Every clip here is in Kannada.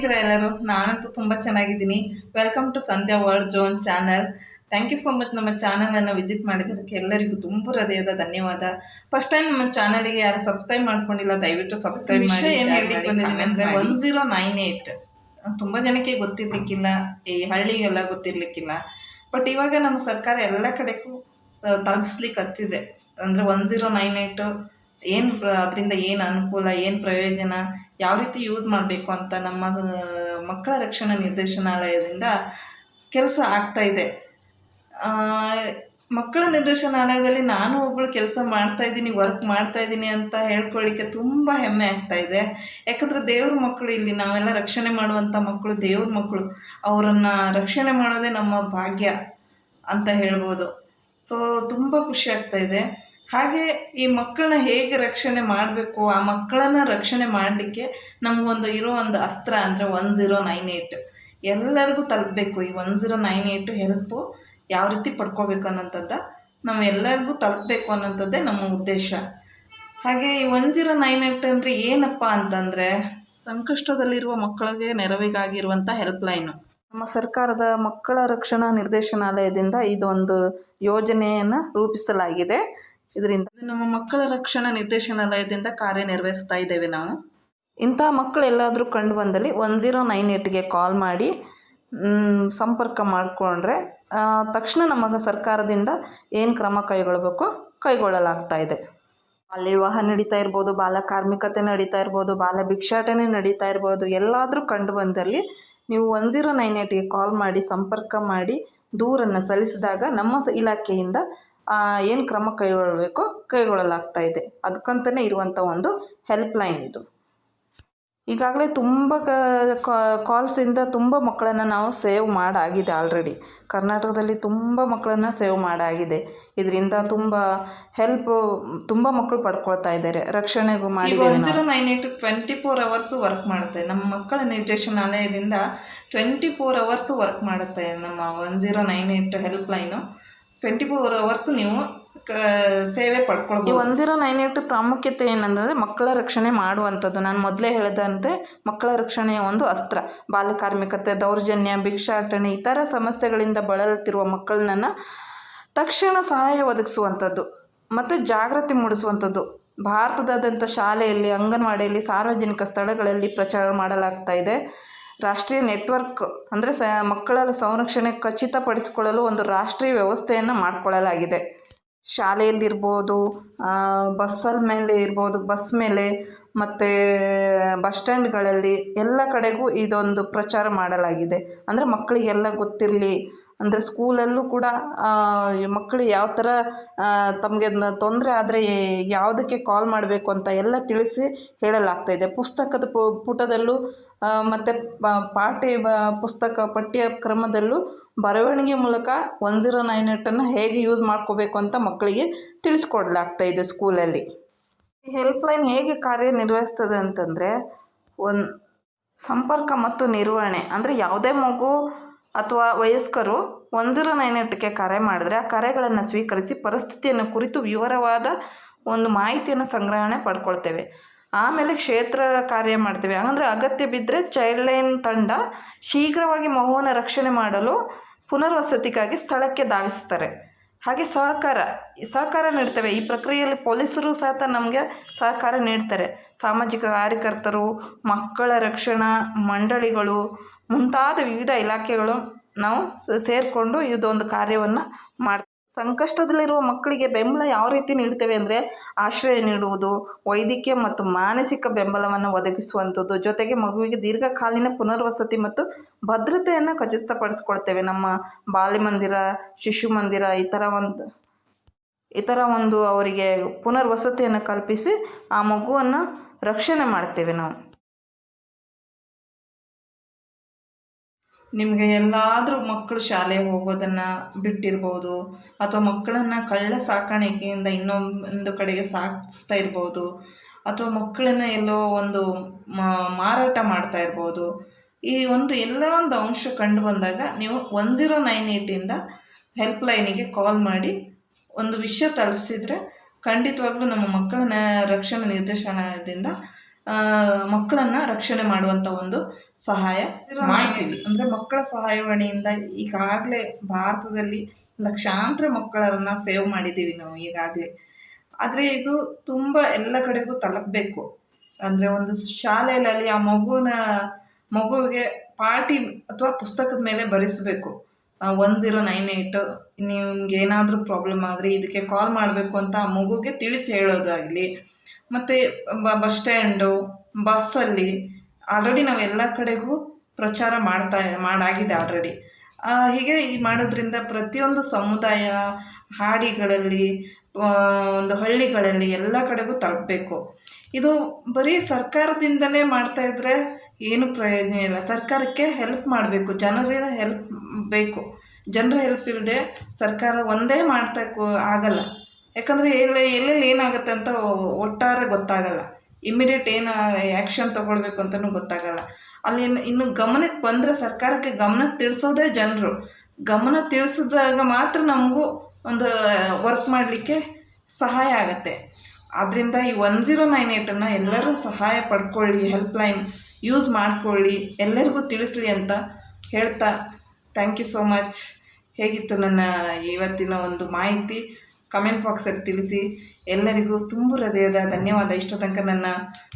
ಹೇಗಿದ್ದೀರಾ ಎಲ್ಲರೂ? ನಾನಂತೂ ತುಂಬ ಚೆನ್ನಾಗಿದ್ದೀನಿ. Welcome to Sandhya world zone channel thank you so much ನಮ್ಮ ಚಾನಲನ್ನು ವಿಸಿಟ್ ಮಾಡಿದ್ದಕ್ಕೆ ಎಲ್ಲರಿಗೂ ತುಂಬ ಹೃದಯದ ಧನ್ಯವಾದ. ಫಸ್ಟ್ ಟೈಮ್ ನಮ್ಮ ಚಾನಲಿಗೆ ಯಾರು ಸಬ್ಸ್ಕ್ರೈಬ್ ಮಾಡ್ಕೊಂಡಿಲ್ಲ ದಯವಿಟ್ಟು ಸಬ್ಸ್ಕ್ರೈಬ್ ಮಾಡಿ ಏನು ಹೇಳಲಿಕ್ಕೆ ಬಂದಿದ್ದೀನಿ ಅಂದರೆ ಒನ್ ಜೀರೋ ನೈನ್ ಏಯ್ಟ್ ತುಂಬ ಜನಕ್ಕೆ ಗೊತ್ತಿರ್ಲಿಕ್ಕಿಲ್ಲ ಈ ಹಳ್ಳಿಗೆಲ್ಲ ಗೊತ್ತಿರ್ಲಿಕ್ಕಿಲ್ಲ. ಬಟ್ ಇವಾಗ ನಮ್ಮ ಸರ್ಕಾರ ಎಲ್ಲ ಕಡೆಗೂ ತಲುಪಿಸ್ಲಿಕ್ಕೆ ಹತ್ತಿದೆ. ಅಂದರೆ ಒನ್ ಜೀರೋ ನೈನ್ ಏಯ್ಟು ಏನು ಅದರಿಂದ ಏನು ಅನುಕೂಲ, ಏನು ಪ್ರಯೋಜನ, ಯಾವ ರೀತಿ ಯೂಸ್ ಮಾಡಬೇಕು ಅಂತ ನಮ್ಮ ಮಕ್ಕಳ ರಕ್ಷಣಾ ನಿರ್ದೇಶನಾಲಯದಿಂದ ಕೆಲಸ ಆಗ್ತಾ ಇದೆ. ಮಕ್ಕಳ ನಿರ್ದೇಶನಾಲಯದಲ್ಲಿ ನಾನು ಒಬ್ಬಳು ಕೆಲಸ ಮಾಡ್ತಾ ಇದ್ದೀನಿ ವರ್ಕ್ ಮಾಡ್ತಾ ಇದ್ದೀನಿ ಅಂತ ಹೇಳ್ಕೊಳ್ಳಿಕ್ಕೆ ತುಂಬ ಹೆಮ್ಮೆ ಆಗ್ತಾ ಇದೆ. ಯಾಕಂದರೆ ದೇವ್ರ ಮಕ್ಕಳು ಇಲ್ಲಿ, ನಾವೆಲ್ಲ ರಕ್ಷಣೆ ಮಾಡುವಂಥ ಮಕ್ಕಳು, ದೇವ್ರ ಮಕ್ಕಳು. ಅವರನ್ನು ರಕ್ಷಣೆ ಮಾಡೋದೇ ನಮ್ಮ ಭಾಗ್ಯ ಅಂತ ಹೇಳ್ಬೋದು. ಸೊ ತುಂಬ ಖುಷಿ ಆಗ್ತಾ ಇದೆ. ಹಾಗೆ ಈ ಮಕ್ಕಳನ್ನ ಹೇಗೆ ರಕ್ಷಣೆ ಮಾಡಬೇಕು, ಆ ಮಕ್ಕಳನ್ನ ರಕ್ಷಣೆ ಮಾಡಲಿಕ್ಕೆ ನಮಗೊಂದು ಇರೋ ಒಂದು ಅಸ್ತ್ರ ಅಂದರೆ ಒನ್ ಜೀರೋ ನೈನ್ ಏಯ್ಟ್ ಎಲ್ಲರಿಗೂ ತಲುಪಬೇಕು, ಈ one zero nine eight help ಯಾವ ರೀತಿ ಪಡ್ಕೋಬೇಕು ಅನ್ನೋಂಥದ್ದು ನಾವು ಎಲ್ಲರಿಗೂ ತಲುಪಬೇಕು ಅನ್ನೋಂಥದ್ದೇ ನಮ್ಮ ಉದ್ದೇಶ. ಹಾಗೆ ಈ ಒನ್ ಜೀರೋ ನೈನ್ ಏಟ್ ಅಂದರೆ ಏನಪ್ಪ ಅಂತಂದರೆ ಸಂಕಷ್ಟದಲ್ಲಿರುವ ಮಕ್ಕಳಿಗೆ ನೆರವಿಗಾಗಿರುವಂಥ ಹೆಲ್ಪ್ಲೈನು ನಮ್ಮ ಸರ್ಕಾರದ ಮಕ್ಕಳ ರಕ್ಷಣಾ ನಿರ್ದೇಶನಾಲಯದಿಂದ ಇದೊಂದು ಯೋಜನೆಯನ್ನು ರೂಪಿಸಲಾಗಿದೆ. ಇದರಿಂದ ನಮ್ಮ ಮಕ್ಕಳ ರಕ್ಷಣಾ ನಿರ್ದೇಶನಾಲಯದಿಂದ ಕಾರ್ಯನಿರ್ವಹಿಸ್ತಾ ಇದ್ದೇವೆ ನಾವು. ಇಂಥ ಮಕ್ಕಳು ಎಲ್ಲಾದರೂ ಕಂಡು ಬಂದಲ್ಲಿ ಒನ್ ಜೀರೋ ನೈನ್ ಏಟ್ಗೆ ಕಾಲ್ ಮಾಡಿ ಸಂಪರ್ಕ ಮಾಡಿಕೊಂಡ್ರೆ ತಕ್ಷಣ ನಮಗೆ ಸರ್ಕಾರದಿಂದ ಏನು ಕ್ರಮ ಕೈಗೊಳ್ಳಬೇಕು ಕೈಗೊಳ್ಳಲಾಗ್ತಾ ಇದೆ. ಬಾಲ್ಯ ವಿವಾಹ ನಡೀತಾ ಇರ್ಬೋದು ಬಾಲ ಕಾರ್ಮಿಕತೆ ನಡೀತಾ ಇರ್ಬೋದು ಬಾಲ ಭಿಕ್ಷಾಟನೆ ನಡೀತಾ ಇರ್ಬೋದು ಎಲ್ಲಾದರೂ ಕಂಡು ಬಂದಲ್ಲಿ ನೀವು ಒನ್ ಜೀರೋ ನೈನ್ ಏಟ್ಗೆ ಕಾಲ್ ಮಾಡಿ ಸಂಪರ್ಕ ಮಾಡಿ ದೂರನ್ನು ಸಲ್ಲಿಸಿದಾಗ ನಮ್ಮ ಇಲಾಖೆಯಿಂದ ಏನು ಕ್ರಮ ಕೈಗೊಳ್ಳಬೇಕು? ಕೈಗೊಳ್ಳಲಾಗ್ತಾ ಇದೆ. ಅದಕ್ಕಂತಲೇ ಇರುವಂಥ ಒಂದು ಹೆಲ್ಪ್ಲೈನ್ ಇದು. ಈಗಾಗಲೇ ತುಂಬ ಕಾಲ್ಸಿಂದ ತುಂಬ ಮಕ್ಕಳನ್ನು ನಾವು ಸೇವ್ ಮಾಡಾಗಿದೆ ಆಲ್ರೆಡಿ ಕರ್ನಾಟಕದಲ್ಲಿ ತುಂಬ ಮಕ್ಕಳನ್ನು ಸೇವ್ ಮಾಡಾಗಿದೆ. ಇದರಿಂದ ತುಂಬ ಹೆಲ್ಪ್ ತುಂಬ ಮಕ್ಕಳು ಪಡ್ಕೊಳ್ತಾ ಇದ್ದಾರೆ. ರಕ್ಷಣೆಗೂ zero nine eight twenty four hours work ಮಾಡುತ್ತೆ. ನಮ್ಮ ಮಕ್ಕಳ ನಿರ್ದೇಶನಾಲಯದಿಂದ ಟ್ವೆಂಟಿ ಫೋರ್ ಅವರ್ಸು ವರ್ಕ್ ಮಾಡುತ್ತೆ ನಮ್ಮ one zero nine eight helpline twenty four hours ನೀವು ಸೇವೆ ಪಡ್ಕೊಳ್ಬೋದು. ಒನ್ ಜೀರೋ ನೈನ್ ಏಟ್ ಪ್ರಾಮುಖ್ಯತೆ ಏನಂದರೆ ಮಕ್ಕಳ ರಕ್ಷಣೆ ಮಾಡುವಂಥದ್ದು. ನಾನು ಮೊದಲೇ ಹೇಳಿದಂತೆ ಮಕ್ಕಳ ರಕ್ಷಣೆಯ ಒಂದು ಅಸ್ತ್ರ. ಬಾಲಕಾರ್ಮಿಕತೆ, ದೌರ್ಜನ್ಯ, ಭಿಕ್ಷಾಟನೆ, ಇತರ ಸಮಸ್ಯೆಗಳಿಂದ ಬಳಲುತ್ತಿರುವ ಮಕ್ಕಳನ್ನ ತಕ್ಷಣ ಸಹಾಯ ಒದಗಿಸುವಂಥದ್ದು. ಮತ್ತು ಜಾಗೃತಿ ಮೂಡಿಸುವಂಥದ್ದು. ಭಾರತದಾದ್ಯಂತ ಶಾಲೆಯಲ್ಲಿ, ಅಂಗನವಾಡಿಯಲ್ಲಿ, ಸಾರ್ವಜನಿಕ ಸ್ಥಳಗಳಲ್ಲಿ ಪ್ರಚಾರ ಮಾಡಲಾಗ್ತಾ ಇದೆ. ರಾಷ್ಟ್ರೀಯ ನೆಟ್ವರ್ಕ್ ಅಂದರೆ ಸ ಮಕ್ಕಳ ಸಂರಕ್ಷಣೆ ಖಚಿತಪಡಿಸಿಕೊಳ್ಳಲು ಒಂದು ರಾಷ್ಟ್ರೀಯ ವ್ಯವಸ್ಥೆಯನ್ನು ಮಾಡಿಕೊಳ್ಳಲಾಗಿದೆ. ಶಾಲೆಯಲ್ಲಿರ್ಬೋದು ಬಸ್ಸಲ್ ಮೇಲೆ ಇರ್ಬೋದು, ಬಸ್ ಮೇಲೆ, ಮತ್ತು ಬಸ್ ಸ್ಟ್ಯಾಂಡ್ಗಳಲ್ಲಿ ಎಲ್ಲ ಕಡೆಗೂ ಇದೊಂದು ಪ್ರಚಾರ ಮಾಡಲಾಗಿದೆ. ಅಂದರೆ ಮಕ್ಕಳಿಗೆಲ್ಲ ಗೊತ್ತಿರಲಿ ಅಂದರೆ ಸ್ಕೂಲಲ್ಲೂ ಕೂಡ ಮಕ್ಕಳು ಯಾವ ಥರ ತಮಗೆ ತೊಂದರೆ ಆದರೆ ಯಾವುದಕ್ಕೆ ಕಾಲ್ ಮಾಡಬೇಕು ಅಂತ ಎಲ್ಲ ತಿಳಿಸಿ ಹೇಳಲಾಗ್ತಾ ಇದೆ. ಪುಸ್ತಕದ ಪುಟದಲ್ಲೂ ಮತ್ತು ಪಾಠ್ಯ ಪುಸ್ತಕ ಪಠ್ಯ ಕ್ರಮದಲ್ಲೂ ಬರವಣಿಗೆ ಮೂಲಕ ಒನ್ ಜೀರೋ ನೈನ್ ಏಟನ್ನು ಹೇಗೆ ಯೂಸ್ ಮಾಡ್ಕೋಬೇಕು ಅಂತ ಮಕ್ಕಳಿಗೆ ತಿಳಿಸ್ಕೊಡ್ಲಾಗ್ತಾ ಇದೆ ಸ್ಕೂಲಲ್ಲಿ. ಹೆಲ್ಪ್ಲೈನ್ ಹೇಗೆ ಕಾರ್ಯನಿರ್ವಹಿಸ್ತದೆ ಅಂತಂದರೆ, ಒಂದು ಸಂಪರ್ಕ ಮತ್ತು ನಿರ್ವಹಣೆ, ಅಂದರೆ ಯಾವುದೇ ಮಗು ಅಥವಾ ವಯಸ್ಕರು ಒನ್ ಜೀರೋ ನೈನ್ ಏಟ್ಗೆ ಕರೆ ಮಾಡಿದ್ರೆ ಆ ಕರೆಗಳನ್ನು ಸ್ವೀಕರಿಸಿ ಪರಿಸ್ಥಿತಿಯನ್ನು ಕುರಿತು ವಿವರವಾದ ಒಂದು ಮಾಹಿತಿಯನ್ನು ಸಂಗ್ರಹಣೆ ಪಡ್ಕೊಳ್ತೇವೆ. ಆಮೇಲೆ ಕ್ಷೇತ್ರ ಕಾರ್ಯ ಮಾಡ್ತೇವೆ. ಅಂದರೆ ಅಗತ್ಯ ಬಿದ್ದರೆ ಚೈಲ್ಡ್ ಲೈನ್ ತಂಡ ಶೀಘ್ರವಾಗಿ ಮಗುವನ್ನು ರಕ್ಷಣೆ ಮಾಡಲು ಪುನರ್ವಸತಿಗಾಗಿ ಸ್ಥಳಕ್ಕೆ ಧಾವಿಸ್ತಾರೆ. ಹಾಗೆ ಸಹಕಾರ ಸಹಕಾರ ನೀಡ್ತವೆ. ಈ ಪ್ರಕ್ರಿಯೆಯಲ್ಲಿ ಪೊಲೀಸರು ಸಹಿತ ನಮಗೆ ಸಹಕಾರ ನೀಡ್ತಾರೆ. ಸಾಮಾಜಿಕ ಕಾರ್ಯಕರ್ತರು, ಮಕ್ಕಳ ರಕ್ಷಣಾ ಮಂಡಳಿಗಳು, ಮುಂತಾದ ವಿವಿಧ ಇಲಾಖೆಗಳು ನಾವು ಸೇರಿಕೊಂಡು ಇದೊಂದು ಕಾರ್ಯವನ್ನು ಮಾಡ್ತೀವಿ ಸಂಕಷ್ಟದಲ್ಲಿರುವ ಮಕ್ಕಳಿಗೆ ಬೆಂಬಲ ಯಾವ ರೀತಿ ನೀಡ್ತೇವೆ ಅಂದರೆ ಆಶ್ರಯ ನೀಡುವುದು, ವೈದ್ಯಕೀಯ ಮತ್ತು ಮಾನಸಿಕ ಬೆಂಬಲವನ್ನು ಒದಗಿಸುವಂಥದ್ದು, ಜೊತೆಗೆ ಮಗುವಿಗೆ ದೀರ್ಘಕಾಲೀನ ಪುನರ್ವಸತಿ ಮತ್ತು ಭದ್ರತೆಯನ್ನು ಖಚಿತಪಡಿಸ್ಕೊಳ್ತೇವೆ. ನಮ್ಮ ಬಾಲ್ಯ ಮಂದಿರ ಶಿಶು ಮಂದಿರ ಈ ಥರ ಒಂದು ಈ ಥರ ಒಂದು ಅವರಿಗೆ ಪುನರ್ವಸತಿಯನ್ನು ಕಲ್ಪಿಸಿ ಆ ಮಗುವನ್ನು ರಕ್ಷಣೆ ಮಾಡ್ತೇವೆ ನಾವು. ನಿಮಗೆ ಎಲ್ಲಾದರೂ ಮಕ್ಕಳು ಶಾಲೆಗೆ ಹೋಗೋದನ್ನು ಬಿಟ್ಟಿರ್ಬೋದು, ಅಥವಾ ಮಕ್ಕಳನ್ನು ಕಳ್ಳ ಸಾಕಾಣಿಕೆಯಿಂದ ಇನ್ನೊಂದು ಕಡೆಗೆ ಸಾಗಿಸ್ತಾ ಇರ್ಬೋದು, ಅಥವಾ ಮಕ್ಕಳನ್ನ ಎಲ್ಲೋ ಒಂದು ಮಾರಾಟ ಮಾಡ್ತಾ ಇರ್ಬೋದು, ಈ ಒಂದು ಎಲ್ಲ ಒಂದು ಅಂಶ ಕಂಡು ಬಂದಾಗ ನೀವು ಒನ್ ಜೀರೋ ನೈನ್ ಏಯ್ಟಿಂದ ಹೆಲ್ಪ್ಲೈನಿಗೆ ಕಾಲ್ ಮಾಡಿ ಒಂದು ವಿಷಯ ತಲುಪಿಸಿದ್ರೆ ಖಂಡಿತವಾಗ್ಲೂ ನಮ್ಮ ಮಕ್ಕಳನ್ನ ರಕ್ಷಣಾ ನಿರ್ದೇಶನಾಲಯದಿಂದ ಮಕ್ಕಳನ್ನು ರಕ್ಷಣೆ ಮಾಡುವಂಥ ಒಂದು ಸಹಾಯ ಮಾಡ್ತೀವಿ. ಅಂದರೆ ಮಕ್ಕಳ ಸಹಾಯವಾಣಿಯಿಂದ ಈಗಾಗಲೇ ಭಾರತದಲ್ಲಿ ಲಕ್ಷಾಂತರ ಮಕ್ಕಳನ್ನು ಸೇವ್ ಮಾಡಿದ್ದೀವಿ ನಾವು ಈಗಾಗಲೇ. ಆದರೆ ಇದು ತುಂಬ ಎಲ್ಲ ಕಡೆಗೂ ತಲುಪಬೇಕು. ಅಂದರೆ ಒಂದು ಶಾಲೆಯಲ್ಲಿ ಆ ಮಗುನ ಮಗುವಿಗೆ ಪಾಟಿ ಅಥವಾ ಪುಸ್ತಕದ ಮೇಲೆ ಬರೆಸಬೇಕು. ಒನ್ ಜೀರೋ ನೈನ್ ಏಯ್ಟು ನಿಮ್ಗೆ ಏನಾದರೂ ಪ್ರಾಬ್ಲಮ್ ಆದರೆ ಇದಕ್ಕೆ ಕಾಲ್ ಮಾಡಬೇಕು ಅಂತ ಆ ಮಗುಗೆ ತಿಳಿಸಿ ಹೇಳೋದಾಗಲಿ. ಮತ್ತು ಬಸ್ ಸ್ಟ್ಯಾಂಡು ಬಸ್ಸಲ್ಲಿ ಆಲ್ರೆಡಿ ನಾವು ಎಲ್ಲ ಕಡೆಗೂ ಪ್ರಚಾರ ಮಾಡ್ತಾ, ಮಾಡಾಗಿದೆ ಆಲ್ರೆಡಿ ಹೀಗೆ ಈ ಮಾಡೋದ್ರಿಂದ ಪ್ರತಿಯೊಂದು ಸಮುದಾಯ, ಹಾಡಿಗಳಲ್ಲಿ ಒಂದು ಹಳ್ಳಿಗಳಲ್ಲಿ ಎಲ್ಲ ಕಡೆಗೂ ತಲುಪಬೇಕು. ಇದು ಬರೀ ಸರ್ಕಾರದಿಂದಲೇ ಮಾಡ್ತಾ ಇದ್ರೆ ಏನು ಪ್ರಯೋಜನ ಇಲ್ಲ. ಸರ್ಕಾರಕ್ಕೆ ಹೆಲ್ಪ್ ಮಾಡಬೇಕು. ಜನರಿಂದ ಹೆಲ್ಪ್ ಬೇಕು. ಜನರ ಹೆಲ್ಪ್ ಇಲ್ಲದೆ ಸರ್ಕಾರ ಒಂದೇ ಮಾಡ್ತಾ ಆಗಲ್ಲ. ಯಾಕಂದರೆ ಎಲ್ಲಿ ಎಲ್ಲೆಲ್ಲಿ ಏನಾಗುತ್ತೆ ಅಂತ ಒಟ್ಟಾರೆ ಗೊತ್ತಾಗಲ್ಲ. ಇಮ್ಮಿಡಿಯೇಟ್ ಏನು ಆ್ಯಕ್ಷನ್ ತೊಗೊಳ್ಬೇಕು ಅಂತಲೂ ಗೊತ್ತಾಗಲ್ಲ. ಅಲ್ಲಿ ಇನ್ನು- ಗಮನಕ್ಕೆ ಬಂದರೆ ಸರ್ಕಾರಕ್ಕೆ ಗಮನಕ್ಕೆ ತಿಳಿಸೋದೇ ಜನರು. ಗಮನ ತಿಳಿಸಿದಾಗ ಮಾತ್ರ ನಮಗೂ ಒಂದು ವರ್ಕ್ ಮಾಡಲಿಕ್ಕೆ ಸಹಾಯ ಆಗುತ್ತೆ. ಆದ್ದರಿಂದ ಈ ಒನ್ ಜೀರೋ ನೈನ್ ಏಯ್ಟನ್ನು ಎಲ್ಲರೂ ಸಹಾಯ ಪಡ್ಕೊಳ್ಳಿ ಹೆಲ್ಪ್ಲೈನ್ ಯೂಸ್ ಮಾಡಿಕೊಳ್ಳಿ, ಎಲ್ಲರಿಗೂ ತಿಳಿಸ್ಲಿ ಅಂತ ಹೇಳ್ತಾ ಥ್ಯಾಂಕ್ ಯು ಸೋ ಮಚ್ ಹೇಗಿತ್ತು ನನ್ನ ಇವತ್ತಿನ ಒಂದು ಮಾಹಿತಿ? ಕಮೆಂಟ್ ಬಾಕ್ಸಲ್ಲಿ ತಿಳಿಸಿ. ಎಲ್ಲರಿಗೂ ತುಂಬ ಹೃದಯದ ಧನ್ಯವಾದ. ಇಷ್ಟು ತನಕ ನನ್ನ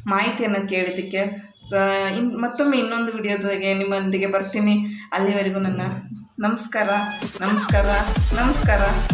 ಮಾಹಿತಿಯನ್ನು ಕೇಳಿದ್ದಕ್ಕೆ. ಸ, ಇನ್, ಮತ್ತೊಮ್ಮೆ ಇನ್ನೊಂದು ವಿಡಿಯೋದಾಗೆ ನಿಮ್ಮೊಂದಿಗೆ ಬರ್ತೀನಿ. ಅಲ್ಲಿವರೆಗೂ ನನ್ನ ನಮಸ್ಕಾರ ನಮಸ್ಕಾರ ನಮಸ್ಕಾರ.